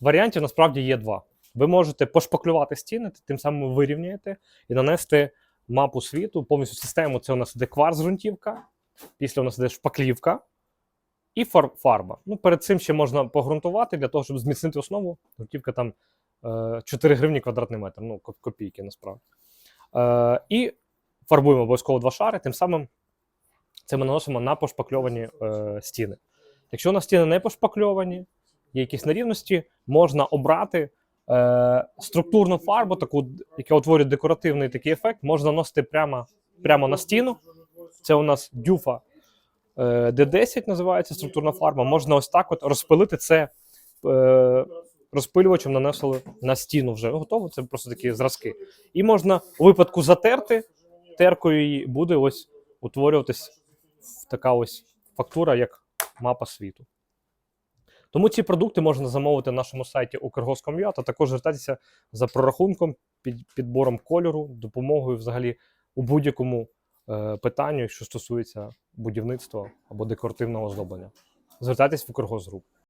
Варіантів насправді є два. Ви можете пошпаклювати стіни, тим самим ви вирівняєте і нанести мапу світу, повністю систему. Це у нас іде кварц-ґрунтівка, після у нас іде шпаклівка і фар- фарба. Ну, перед цим ще можна погрунтувати для того, щоб зміцнити основу. Ґрунтівка там е, 4 гривні квадратний метр, ну, ко- копійки насправді. Е, і фарбуємо обов'язково два шари, тим самим це ми наносимо на пошпакльовані е, стіни. Якщо у нас стіни не пошпакльовані, є якісь нерівності, можна обрати е, структурну фарбу, таку, яка утворює декоративний такий ефект, можна наносити прямо, прямо на стіну. Це у нас дюфа е, D10 називається структурна фарба. Можна ось так от розпилити це е, розпилювачем, нанесли на стіну вже готово. Це просто такі зразки. І можна у випадку затерти теркою її буде ось утворюватись така ось фактура, як мапа світу. Тому ці продукти можна замовити на нашому сайті Укргоском.ua, а також звертатися за прорахунком, під, підбором кольору, допомогою взагалі у будь-якому е, питанню, що стосується будівництва або декоративного оздоблення. Звертайтесь в Укргосгруп.